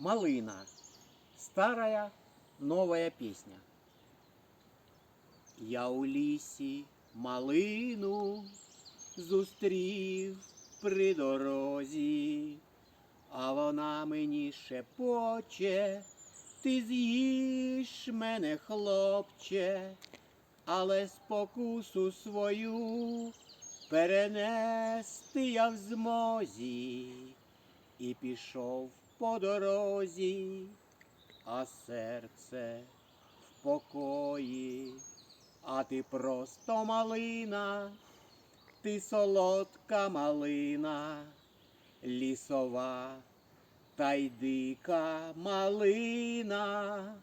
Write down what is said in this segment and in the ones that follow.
Малина. Старая новая песня. Я у лісі малину зустрів при дорозі, а вона мені шепоче, ти з'їш мене, хлопче, але спокусу свою перенести я в змозі і пішов по дорозі, а серце в покої, а ти просто малина, ти солодка малина, лісова та й дика малина,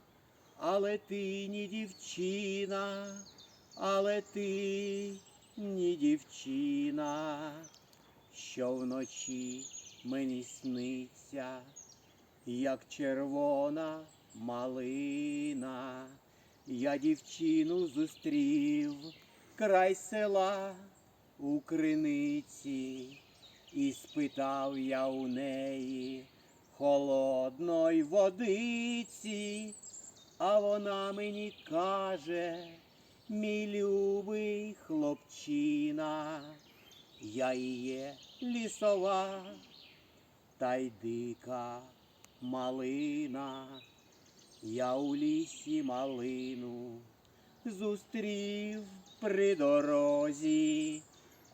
але ти ні дівчина, але ти ні дівчина, що вночі мені сниться, як червона малина. Я дівчину зустрів край села у криниці, і спитав я у неї холодної водиці, а вона мені каже, мій любий хлопчина, я і є лісова та й дика малина. Я у лісі малину зустрів при дорозі,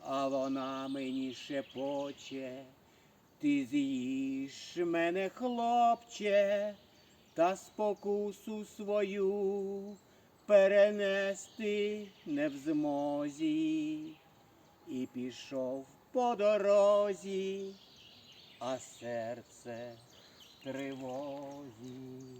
а вона мені шепоче, ти з'їш мене, хлопче, та спокусу свою перенести не в змозі. І пішов по дорозі, а серце тривозі.